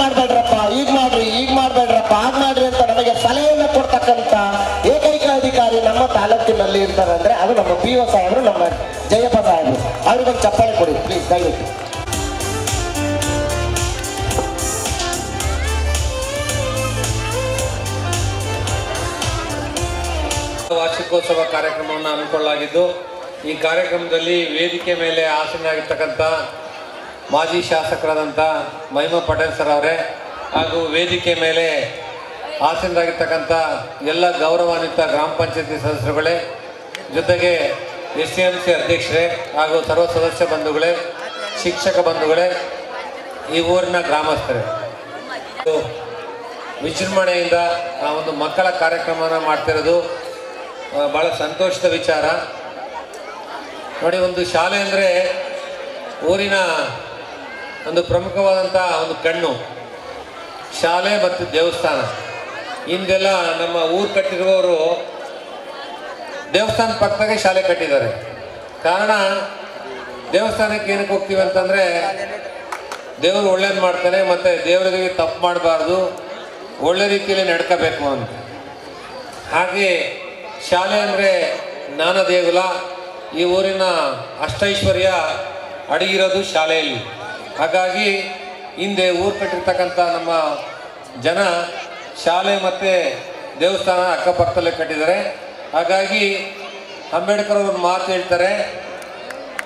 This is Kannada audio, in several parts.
ಮಾಡ್ಬೇಡ್ರಪ್ಪ, ಈಗ ಮಾಡ್ರಿ, ಈಗ ಮಾಡ್ಬೇಡ್ರಪ್ಪ ಆಗ ಮಾಡ್ರಿ ಅಂತ ನಮಗೆ ಸಲಹೆಯನ್ನು ಕೊಡ್ತಕ್ಕಂತ ಏಕೈಕ ಅಧಿಕಾರಿ ನಮ್ಮ ತಾಲೂಕಿನಲ್ಲಿ ಇರ್ತಾರೆ ಅಂದ್ರೆ ಅದು ನಮ್ಮ ಪಿ ಒ ಸಾಹೇಬರು, ನಮ್ಮ ಜಯಪ್ಪ ಸಾಹೇಬರು. ಅವ್ರಿಗೊಂದು ಚಪ್ಪಾಳೆ ಕೊಡಿ ಪ್ಲೀಸ್ ದಯವಿಟ್ಟು. ವಾರ್ಷಿಕೋತ್ಸವ ಕಾರ್ಯಕ್ರಮವನ್ನು ಹಮ್ಮಿಕೊಳ್ಳಲಾಗಿದ್ದು, ಈ ಕಾರ್ಯಕ್ರಮದಲ್ಲಿ ವೇದಿಕೆ ಮೇಲೆ ಆಸೀನರಾಗಿರ್ತಕ್ಕಂಥ ಮಾಜಿ ಶಾಸಕರಾದಂಥ ಮಹಿಮಾ ಪಟೇಲ್ ಸರ್ ಅವರೇ ಹಾಗೂ ವೇದಿಕೆ ಮೇಲೆ ಆಸೀನರಾಗಿರ್ತಕ್ಕಂಥ ಎಲ್ಲ ಗೌರವಾನ್ವಿತ ಗ್ರಾಮ ಪಂಚಾಯತಿ ಸದಸ್ಯರುಗಳೇ, ಜೊತೆಗೆ ಎಸ್ ಸಿ ಎಂ ಸಿ ಅಧ್ಯಕ್ಷರೇ ಹಾಗೂ ಸರ್ವ ಸದಸ್ಯ ಬಂಧುಗಳೇ, ಶಿಕ್ಷಕ ಬಂಧುಗಳೇ, ಈ ಊರಿನ ಗ್ರಾಮಸ್ಥರೇ. ವಿಜೃಂಭಣೆಯಿಂದ ಆ ಒಂದು ಮಕ್ಕಳ ಕಾರ್ಯಕ್ರಮನ ಮಾಡ್ತಿರೋದು ಭಾಳ ಸಂತೋಷದ ವಿಚಾರ. ನೋಡಿ, ಒಂದು ಶಾಲೆ ಅಂದರೆ ಊರಿನ ಒಂದು ಪ್ರಮುಖವಾದಂಥ ಒಂದು ಕಣ್ಣು. ಶಾಲೆ ಮತ್ತು ದೇವಸ್ಥಾನ. ಹಿಂದೆಲ್ಲ ನಮ್ಮ ಊರು ಕಟ್ಟಿರುವವರು ದೇವಸ್ಥಾನ ಪಕ್ಕದಾಗೆ ಶಾಲೆ ಕಟ್ಟಿದ್ದಾರೆ. ಕಾರಣ ದೇವಸ್ಥಾನಕ್ಕೆ ಏನಕ್ಕೆ ಹೋಗ್ತೀವಿ ಅಂತಂದರೆ ದೇವರು ಒಳ್ಳೇದು ಮಾಡ್ತಾನೆ ಮತ್ತು ದೇವರಿಗೆ ತಪ್ಪು ಮಾಡಬಾರ್ದು, ಒಳ್ಳೆ ರೀತಿಯಲ್ಲಿ ನಡ್ಕೋಬೇಕು ಅಂತ. ಹಾಗೆ ಶಾಲೆ ಅಂದರೆ ಜ್ಞಾನ ದೇಗುಲ. ಈ ಊರಿನ ಅಷ್ಟೈಶ್ವರ್ಯ ಅಡಗಿರೋದು ಶಾಲೆಯಲ್ಲಿ. ಹಾಗಾಗಿ ಹಿಂದೆ ಊರು ಕಟ್ಟಿರ್ತಕ್ಕಂಥ ನಮ್ಮ ಜನ ಶಾಲೆ ಮತ್ತು ದೇವಸ್ಥಾನ ಅಕ್ಕಪಕ್ಕದಲ್ಲೇ ಕಟ್ಟಿದ್ದಾರೆ. ಹಾಗಾಗಿ ಅಂಬೇಡ್ಕರ್ ಅವರು ಮಾತು ಹೇಳ್ತಾರೆ,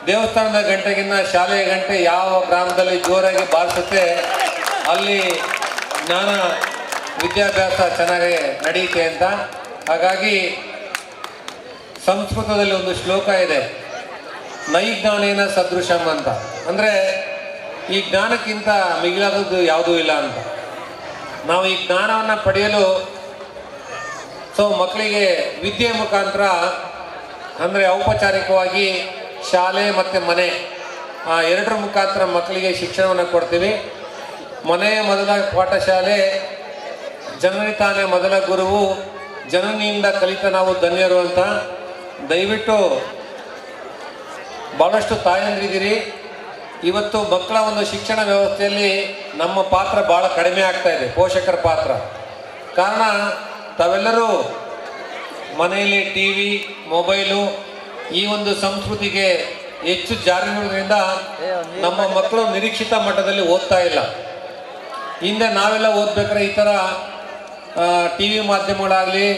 ದೇವಸ್ಥಾನದ ಗಂಟೆಗಿನ್ನ ಶಾಲೆಯ ಗಂಟೆ ಯಾವ ಗ್ರಾಮದಲ್ಲಿ ಜೋರಾಗಿ ಬಾರಿಸುತ್ತೆ, ಅಲ್ಲಿ ಜ್ಞಾನ, ವಿದ್ಯಾಭ್ಯಾಸ ಚೆನ್ನಾಗಿ ನಡೆಯುತ್ತೆ ಅಂತ. ಹಾಗಾಗಿ ಸಂಸ್ಕೃತದಲ್ಲಿ ಒಂದು ಶ್ಲೋಕ ಇದೆ ನೈಜ್ಞಾನೇನ ಸದೃಶಂ ಅಂತ. ಅಂದರೆ ಈ ಜ್ಞಾನಕ್ಕಿಂತ ಮಿಗಿಲಾದದ್ದು ಯಾವುದೂ ಇಲ್ಲ ಅಂತ. ನಾವು ಈ ಜ್ಞಾನವನ್ನು ಪಡೆಯಲು ಸೊ ಮಕ್ಕಳಿಗೆ ವಿದ್ಯೆ ಮುಖಾಂತರ ಅಂದರೆ ಔಪಚಾರಿಕವಾಗಿ ಶಾಲೆ ಮತ್ತು ಮನೆ, ಆ ಎರಡರ ಮುಖಾಂತರ ಮಕ್ಕಳಿಗೆ ಶಿಕ್ಷಣವನ್ನು ಕೊಡ್ತೀವಿ. ಮನೆಯ ಮೊದಲ ಪಾಠಶಾಲೆ ಜನನಿ ತಾನೇ ಮೊದಲ ಗುರುವು, ಜನನಿಯಿಂದ ಕಲಿತ ನಾವು ಧನ್ಯರು ಅಂತ. ದಯವಿಟ್ಟು ಭಾಳಷ್ಟು ತಾಯಂದಿರಿದ್ದೀರಿ. ಇವತ್ತು ಮಕ್ಕಳ ಒಂದು ಶಿಕ್ಷಣ ವ್ಯವಸ್ಥೆಯಲ್ಲಿ ನಮ್ಮ ಪಾತ್ರ ಭಾಳ ಕಡಿಮೆ ಆಗ್ತಾ ಇದೆ, ಪೋಷಕರ ಪಾತ್ರ. ಕಾರಣ, ತಾವೆಲ್ಲರೂ ಮನೆಯಲ್ಲಿ ಟಿ ವಿ ಮೊಬೈಲು ಈ ಒಂದು ಸಂಸ್ಕೃತಿಗೆ ಹೆಚ್ಚು ಜಾರಿರೋದ್ರಿಂದ ನಮ್ಮ ಮಕ್ಕಳು ನಿರೀಕ್ಷಿತ ಮಟ್ಟದಲ್ಲಿ ಓದ್ತಾ ಇಲ್ಲ. ಹಿಂದೆ ನಾವೆಲ್ಲ ಓದ್ಬೇಕಾದ್ರೆ ಈ ಥರ ಟಿ ವಿ ಮಾಧ್ಯಮಗಳಾಗಲಿ,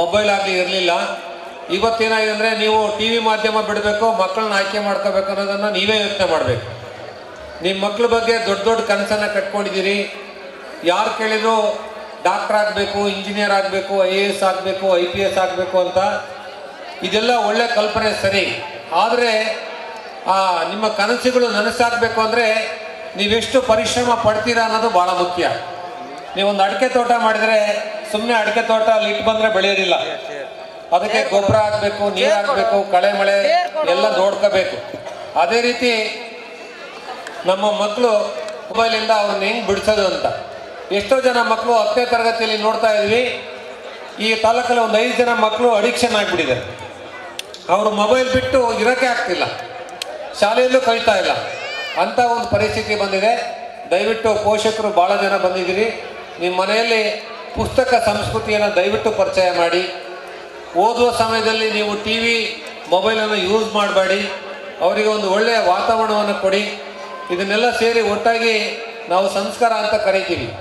ಮೊಬೈಲ್ ಆಗಲಿ ಇರಲಿಲ್ಲ. ಇವತ್ತೇನಾಗಿದೆ ಅಂದರೆ ನೀವು ಟಿ ವಿ ಮಾಧ್ಯಮ ಬಿಡಬೇಕು, ಮಕ್ಕಳನ್ನ ಆಯ್ಕೆ ಮಾಡ್ಕೋಬೇಕು ಅನ್ನೋದನ್ನು ನೀವೇ ಯೋಚನೆ ಮಾಡಬೇಕು. ನಿಮ್ಮ ಮಕ್ಕಳ ಬಗ್ಗೆ ದೊಡ್ಡ ದೊಡ್ಡ ಕನಸನ್ನು ಕಟ್ಕೊಂಡಿದ್ದೀರಿ ಯಾರು ಕೇಳಿದ್ರು ಡಾಕ್ಟರ್ ಆಗಬೇಕು ಇಂಜಿನಿಯರ್ ಆಗಬೇಕು ಐ ಎ ಎಸ್ ಆಗಬೇಕು ಐ ಪಿ ಎಸ್ ಆಗಬೇಕು ಅಂತ ಇದೆಲ್ಲ ಒಳ್ಳೆ ಕಲ್ಪನೆ ಸರಿ. ಆದರೆ ಆ ನಿಮ್ಮ ಕನಸುಗಳು ನನಸಾಗಬೇಕು ಅಂದರೆ ನೀವೆಷ್ಟು ಪರಿಶ್ರಮ ಪಡ್ತೀರಾ ಅನ್ನೋದು ಭಾಳ ಮುಖ್ಯ. ನೀವೊಂದು ಅಡಿಕೆ ತೋಟ ಮಾಡಿದರೆ ಸುಮ್ಮನೆ ಅಡಿಕೆ ತೋಟ ಅಲ್ಲಿ ಇಟ್ಟು ಬಂದರೆ ಬೆಳೆಯೋದಿಲ್ಲ. ಅದಕ್ಕೆ ಗೊಬ್ಬರ ಹಾಕಬೇಕು ನೀರು ಹಾಕಬೇಕು ಕಳೆ ಮಳೆ ಎಲ್ಲ ನೋಡ್ಕೋಬೇಕು. ಅದೇ ರೀತಿ ನಮ್ಮ ಮಕ್ಕಳು ಮೊಬೈಲಿಂದ ಅವ್ರನ್ನ ಹೆಂಗೆ ಬಿಡಿಸೋದು ಅಂತ. ಎಷ್ಟೋ ಜನ ಮಕ್ಕಳು ಹತ್ತನೇ ತರಗತಿಯಲ್ಲಿ ನೋಡ್ತಾ ಇದ್ವಿ. ಈ ತಾಲೂಕಲ್ಲಿ ಒಂದು ಐದು ಜನ ಮಕ್ಕಳು ಅಡಿಕ್ಷನ್ ಆಗಿಬಿಟ್ಟಿದ್ದಾರೆ ಅವರು ಮೊಬೈಲ್ ಬಿಟ್ಟು ಇರೋಕ್ಕೆ ಆಗ್ತಿಲ್ಲ. ಶಾಲೆಯಲ್ಲೂ ಕಲಿತಾ ಇಲ್ಲ. ಅಂಥ ಒಂದು ಪರಿಸ್ಥಿತಿ ಬಂದಿದೆ. ದಯವಿಟ್ಟು ಪೋಷಕರು ಭಾಳ ಜನ ಬಂದಿದ್ದೀರಿ. ನಿಮ್ಮ ಮನೆಯಲ್ಲಿ ಪುಸ್ತಕ ಸಂಸ್ಕೃತಿಯನ್ನು ದಯವಿಟ್ಟು ಪರಿಚಯ ಮಾಡಿ. ಓದುವ ಸಮಯದಲ್ಲಿ ನೀವು ಟಿ ವಿ ಮೊಬೈಲನ್ನು ಯೂಸ್ ಮಾಡಬೇಡಿ. ಅವರಿಗೆ ಒಂದು ಒಳ್ಳೆಯ ವಾತಾವರಣವನ್ನು ಕೊಡಿ. ಇದನ್ನೆಲ್ಲ ಸೇರಿ ಒಟ್ಟಾಗಿ ನಾವು ಸಂಸ್ಕಾರ ಅಂತ ಕರಿತೀವಿ.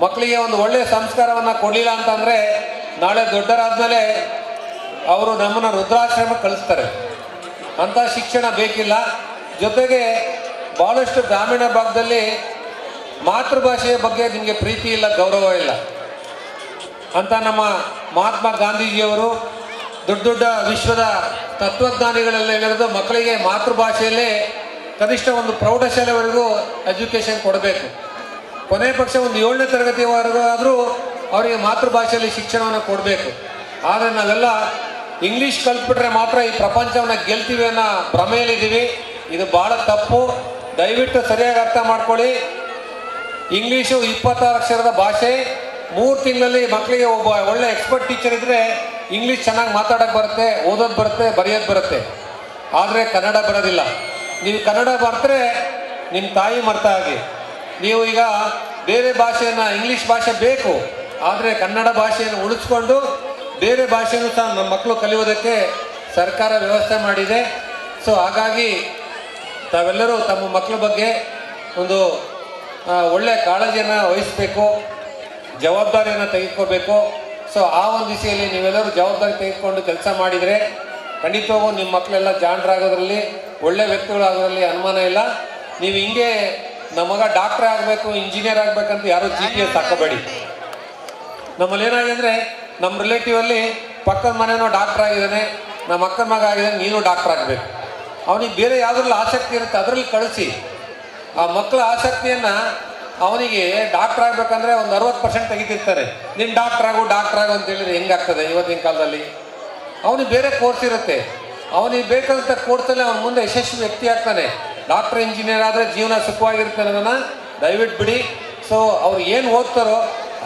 ಮಕ್ಕಳಿಗೆ ಒಂದು ಒಳ್ಳೆಯ ಸಂಸ್ಕಾರವನ್ನು ಕೊಡಲಿಲ್ಲ ಅಂತಂದರೆ ನಾಳೆ ದೊಡ್ಡರಾದಮೇಲೆ ಅವರು ನಮ್ಮನ್ನು ರುದ್ರಾಶ್ರಮಕ್ಕೆ ಕಳಿಸ್ತಾರೆ. ಅಂಥ ಶಿಕ್ಷಣ ಬೇಕಿಲ್ಲ. ಜೊತೆಗೆ ಭಾಳಷ್ಟು ಗ್ರಾಮೀಣ ಭಾಗದಲ್ಲಿ ಮಾತೃಭಾಷೆಯ ಬಗ್ಗೆ ನಿಮಗೆ ಪ್ರೀತಿ ಇಲ್ಲ, ಗೌರವ ಇಲ್ಲ. ಅಂತ ನಮ್ಮ ಮಹಾತ್ಮ ಗಾಂಧೀಜಿಯವರು ದೊಡ್ಡ ದೊಡ್ಡ ವಿಶ್ವದ ತತ್ವಜ್ಞಾನಿಗಳೆಲ್ಲ ಹೇಳಿದ್ದು ಮಕ್ಕಳಿಗೆ ಮಾತೃಭಾಷೆಯಲ್ಲೇ ಕನಿಷ್ಠ ಒಂದು ಪ್ರೌಢಶಾಲೆವರೆಗೂ ಎಜುಕೇಷನ್ ಕೊಡಬೇಕು. ಕೊನೆ ಪಕ್ಷ ಒಂದು ಏಳನೇ ತರಗತಿವರೆಗೂ ಆದರೂ ಅವರಿಗೆ ಮಾತೃಭಾಷೆಯಲ್ಲಿ ಶಿಕ್ಷಣವನ್ನು ಕೊಡಬೇಕು. ಆದರೆ ನಾವೆಲ್ಲ ಇಂಗ್ಲೀಷ್ ಕಲ್ತ್ಬಿಟ್ರೆ ಮಾತ್ರ ಈ ಪ್ರಪಂಚವನ್ನು ಗೆಲ್ತೀವಿ ಅನ್ನೋ ಭ್ರಮೆಯಲ್ಲಿದ್ದೀವಿ. ಇದು ಭಾಳ ತಪ್ಪು. ದಯವಿಟ್ಟು ಸರಿಯಾಗಿ ಅರ್ಥ ಮಾಡ್ಕೊಳ್ಳಿ. ಇಂಗ್ಲೀಷು ಇಪ್ಪತ್ತಾರು ಅಕ್ಷರದ ಭಾಷೆ. ಮೂರು ತಿಂಗಳಲ್ಲಿ ಮಕ್ಕಳಿಗೆ ಒಬ್ಬ ಒಳ್ಳೆ ಎಕ್ಸ್ಪರ್ಟ್ ಟೀಚರ್ ಇದ್ದರೆ ಇಂಗ್ಲೀಷ್ ಚೆನ್ನಾಗಿ ಮಾತಾಡೋಕ್ಕೆ ಬರುತ್ತೆ, ಓದೋದು ಬರುತ್ತೆ, ಬರೆಯೋದು ಬರುತ್ತೆ. ಆದರೆ ಕನ್ನಡ ಬರೋದಿಲ್ಲ. ನೀವು ಕನ್ನಡ ಬರ್ತರೆ ನಿಮ್ಮ ತಾಯಿ ಮರ್ತಾ ಆಗಿ ನೀವು ಈಗ ಬೇರೆ ಭಾಷೆಯನ್ನು ಇಂಗ್ಲಿಷ್ ಭಾಷೆ ಬೇಕು, ಆದರೆ ಕನ್ನಡ ಭಾಷೆಯನ್ನು ಉಳಿಸ್ಕೊಂಡು ಬೇರೆ ಭಾಷೆಯನ್ನು ಸಹ ನಮ್ಮ ಮಕ್ಕಳು ಕಲಿಯೋದಕ್ಕೆ ಸರ್ಕಾರ ವ್ಯವಸ್ಥೆ ಮಾಡಿದೆ. ಸೊ ಹಾಗಾಗಿ ತಾವೆಲ್ಲರೂ ತಮ್ಮ ಮಕ್ಕಳ ಬಗ್ಗೆ ಒಂದು ಒಳ್ಳೆಯ ಕಾಳಜಿಯನ್ನು ವಹಿಸಬೇಕು, ಜವಾಬ್ದಾರಿಯನ್ನು ತೆಗೆದುಕೋಬೇಕು ಸೊ ಆ ಒಂದು ದಿಸೆಯಲ್ಲಿ ನೀವೆಲ್ಲರೂ ಜವಾಬ್ದಾರಿ ತೆಗೆದುಕೊಂಡು ಕೆಲಸ ಮಾಡಿದರೆ ಖಂಡಿತವಾಗೂ ನಿಮ್ಮ ಮಕ್ಕಳೆಲ್ಲ ಜಾಣರಾಗೋದ್ರಲ್ಲಿ ಒಳ್ಳೆ ಅದರಲ್ಲಿ ಅನುಮಾನ ಇಲ್ಲ. ನೀವು ಹಿಂಗೆ ನಮಗ ಡಾಕ್ಟರ್ ಆಗಬೇಕು, ಇಂಜಿನಿಯರ್ ಆಗಬೇಕಂತ ಯಾರು ಜಿ ಪಿ ಎಸ್ ಹಾಕೋಬೇಡಿ ನಮ್ಮಲ್ಲಿ ಏನಾಗಿದೆ ಅಂದರೆ, ನಮ್ಮ ರಿಲೇಟಿವ್ ಅಲ್ಲಿ ಪಕ್ಕದ ಮನೆನೋ ಡಾಕ್ಟರ್ ಆಗಿದ್ದಾನೆ, ನಮ್ಮ ಅಕ್ಕನ ಮಗ ಆಗಿದ್ದಾನೆ, ನೀನು ಡಾಕ್ಟರ್ ಆಗಬೇಕು. ಅವನಿಗೆ ಬೇರೆ ಯಾವುದ್ರಲ್ಲಿ ಆಸಕ್ತಿ ಇರುತ್ತೆ ಅದರಲ್ಲಿ ಕಳಿಸಿ. ಆ ಮಕ್ಕಳ ಆಸಕ್ತಿಯನ್ನು ಅವನಿಗೆ ಡಾಕ್ಟರ್ ಆಗಬೇಕಂದ್ರೆ ಒಂದು ಅರವತ್ತು ಪರ್ಸೆಂಟ್ ತೆಗಿತಿರ್ತಾರೆ. ನೀನು ಡಾಕ್ಟರ್ ಆಗು ಡಾಕ್ಟರ್ ಆಗು ಅಂತ ಹೇಳಿದ್ರೆ ಹೆಂಗಾಗ್ತದೆ ಇವತ್ತಿನ ಕಾಲದಲ್ಲಿ? ಅವನಿಗೆ ಬೇರೆ ಕೋರ್ಸ್ ಇರುತ್ತೆ. ಅವನಿಗೆ ಬೇಕಂತ ಕೊಡ್ತಾನೆ, ಅವನ ಮುಂದೆ ಯಶಸ್ವಿ ವ್ಯಕ್ತಿ ಆಗ್ತಾನೆ. ಡಾಕ್ಟರ್ ಇಂಜಿನಿಯರ್ ಆದರೆ ಜೀವನ ಸುಖವಾಗಿರ್ತಾನೆ ಅನ್ನೋದನ್ನು ದಯವಿಟ್ಟು ಬಿಡಿ. ಸೊ ಅವ್ರು ಏನು ಓದ್ತಾರೋ,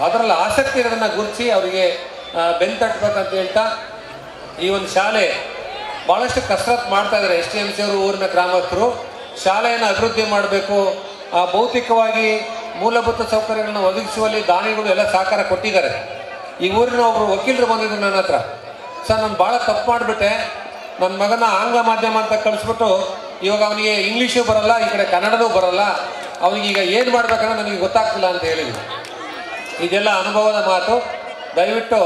ಅದರಲ್ಲಿ ಆಸಕ್ತಿ ಇರೋದನ್ನು ಗುರುತಿಸಿ ಅವರಿಗೆ ಬೆನ್ ತಟ್ಟಬೇಕಂತ ಹೇಳ್ತಾ, ಈ ಒಂದು ಶಾಲೆ ಭಾಳಷ್ಟು ಕಸರತ್ತು ಮಾಡ್ತಾ ಇದ್ದಾರೆ ಎಸ್ ಟಿ ಎಂ ಸಿ ಅವರು, ಊರಿನ ಗ್ರಾಮಸ್ಥರು. ಶಾಲೆಯನ್ನು ಅಭಿವೃದ್ಧಿ ಮಾಡಬೇಕು. ಭೌತಿಕವಾಗಿ ಮೂಲಭೂತ ಸೌಕರ್ಯಗಳನ್ನು ಒದಗಿಸುವಲ್ಲಿ ದಾನಿಗಳು ಎಲ್ಲ ಸಹಕಾರ ಕೊಟ್ಟಿದ್ದಾರೆ. ಈ ಊರಿನ ಒಬ್ಬರು ವಕೀಲರು ಬಂದಿದ್ದರು ನನ್ನ ಹತ್ರ. ಸರ್, ನಾನು ಭಾಳ ತಪ್ಪು ಮಾಡಿಬಿಟ್ಟೆ. ನನ್ನ ಮಗನ ಆಂಗ್ಲ ಮಾಧ್ಯಮ ಅಂತ ಕಳಿಸ್ಬಿಟ್ಟು ಇವಾಗ ಅವನಿಗೆ ಇಂಗ್ಲೀಷು ಬರಲ್ಲ, ಈ ಕಡೆ ಕನ್ನಡನೂ ಬರಲ್ಲ. ಅವನಿಗೆ ಈಗ ಏನು ಮಾಡ್ಬೇಕನ್ನೋ ನನಗೆ ಗೊತ್ತಾಗ್ತಿಲ್ಲ ಅಂತ ಹೇಳಿದ್ವಿ ಇದೆಲ್ಲ ಅನುಭವದ ಮಾತು. ದಯವಿಟ್ಟು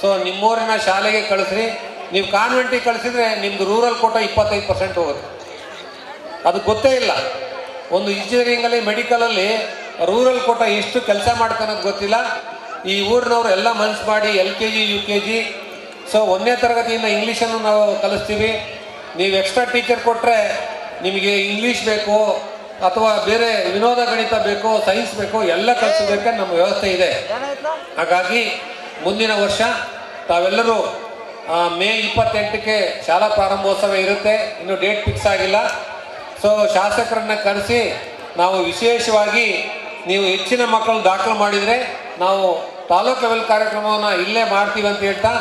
ಸೊ ನಿಮ್ಮೂರಿನ ಶಾಲೆಗೆ ಕಳಿಸ್ರಿ. ನೀವು ಕಾನ್ವೆಂಟಿಗೆ ಕಳಿಸಿದ್ರೆ ನಿಮ್ಮದು ರೂರಲ್ ಕೋಟ ಇಪ್ಪತ್ತೈದು ಪರ್ಸೆಂಟ್ ಹೋಗುತ್ತೆ. ಅದು ಗೊತ್ತೇ ಇಲ್ಲ. ಒಂದು ಇಂಜಿನಿಯರಿಂಗಲ್ಲಿ ಮೆಡಿಕಲಲ್ಲಿ ರೂರಲ್ ಕೋಟ ಎಷ್ಟು ಕೆಲಸ ಮಾಡ್ತಾನೋದು ಗೊತ್ತಿಲ್ಲ. ಈ ಊರಿನವರು ಎಲ್ಲ ಮನ್ಸು ಮಾಡಿ L K G U K G so ಒಂದನೇ ತರಗತಿಯಿಂದ ಇಂಗ್ಲೀಷನ್ನು ನಾವು ಕಲಿಸ್ತೀವಿ. ನೀವು ಎಕ್ಸ್ಟ್ರಾ ಟೀಚರ್ ಕೊಟ್ಟರೆ ನಿಮಗೆ ಇಂಗ್ಲೀಷ್ ಬೇಕು, ಅಥವಾ ಬೇರೆ ವಿನೋದ ಗಣಿತ ಬೇಕು ಸೈನ್ಸ್ ಬೇಕು, ಎಲ್ಲ ಕಲಿಸೋದಕ್ಕೆ ನಮ್ಮ ವ್ಯವಸ್ಥೆ ಇದೆ. ಹಾಗಾಗಿ ಮುಂದಿನ ವರ್ಷ ತಾವೆಲ್ಲರೂ ಮೇ ಇಪ್ಪತ್ತೆಂಟಕ್ಕೆ ಶಾಲಾ ಪ್ರಾರಂಭೋತ್ಸವ ಇರುತ್ತೆ. ಇನ್ನು ಡೇಟ್ ಫಿಕ್ಸ್ ಆಗಿಲ್ಲ. ಸೊ ಶಾಸಕರನ್ನ ಕರೆಸಿ ನಾವು ವಿಶೇಷವಾಗಿ ನೀವು ಹೆಚ್ಚಿನ ಮಕ್ಕಳು ದಾಖಲು ಮಾಡಿದರೆ ನಾವು ತಾಲೂಕು ಲೆವೆಲ್ ಕಾರ್ಯಕ್ರಮವನ್ನು ಇಲ್ಲೇ ಮಾಡ್ತೀವಿ ಅಂತ ಹೇಳ್ತಾ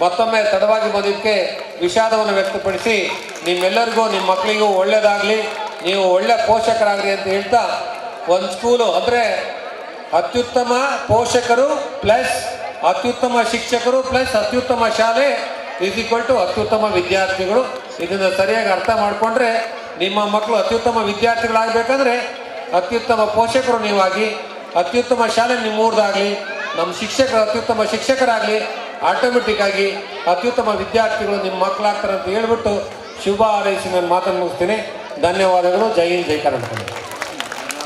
ಮತ್ತೊಮ್ಮೆ ತಡವಾಗಿ ಬಂದಿದ್ದಕ್ಕೆ ವಿಷಾದವನ್ನು ವ್ಯಕ್ತಪಡಿಸಿ ನಿಮ್ಮೆಲ್ಲರಿಗೂ ನಿಮ್ಮ ಮಕ್ಕಳಿಗೂ ಒಳ್ಳೆಯದಾಗಲಿ ನೀವು ಒಳ್ಳೆ ಪೋಷಕರಾಗಲಿ ಅಂತ ಹೇಳ್ತಾ ಒಂದು ಸ್ಕೂಲು ಅಂದರೆ ಅತ್ಯುತ್ತಮ ಪೋಷಕರು ಪ್ಲಸ್ ಅತ್ಯುತ್ತಮ ಶಿಕ್ಷಕರು ಪ್ಲಸ್ ಅತ್ಯುತ್ತಮ ಶಾಲೆ ಇಸ್ ಈಕ್ವಲ್ ಟು ಅತ್ಯುತ್ತಮ ವಿದ್ಯಾರ್ಥಿಗಳು. ಇದನ್ನು ಸರಿಯಾಗಿ ಅರ್ಥ ಮಾಡಿಕೊಂಡ್ರೆ ನಿಮ್ಮ ಮಕ್ಕಳು ಅತ್ಯುತ್ತಮ ವಿದ್ಯಾರ್ಥಿಗಳಾಗಬೇಕಂದ್ರೆ ಅತ್ಯುತ್ತಮ ಪೋಷಕರು ನೀವಾಗಿ ಅತ್ಯುತ್ತಮ ಶಾಲೆ ನಿಮ್ಮೂರ್ದಾಗಲಿ ನಮ್ಮ ಶಿಕ್ಷಕರು ಅತ್ಯುತ್ತಮ ಶಿಕ್ಷಕರಾಗಲಿ ಆಟೋಮೆಟಿಕ್ ಆಗಿ ಅತ್ಯುತ್ತಮ ವಿದ್ಯಾರ್ಥಿಗಳು ನಿಮ್ಮ ಮಕ್ಕಳಾಗ್ತಾರೆ ಅಂತ ಹೇಳ್ಬಿಟ್ಟು ಶುಭ ಹಾರೈಸಿ ನಾನು ಮಾತನ್ನು ಮುಗಿಸ್ತೀನಿ. ಧನ್ಯವಾದಗಳು. ಜೈ ಜೈ ಕರ್ನಾಟಕ.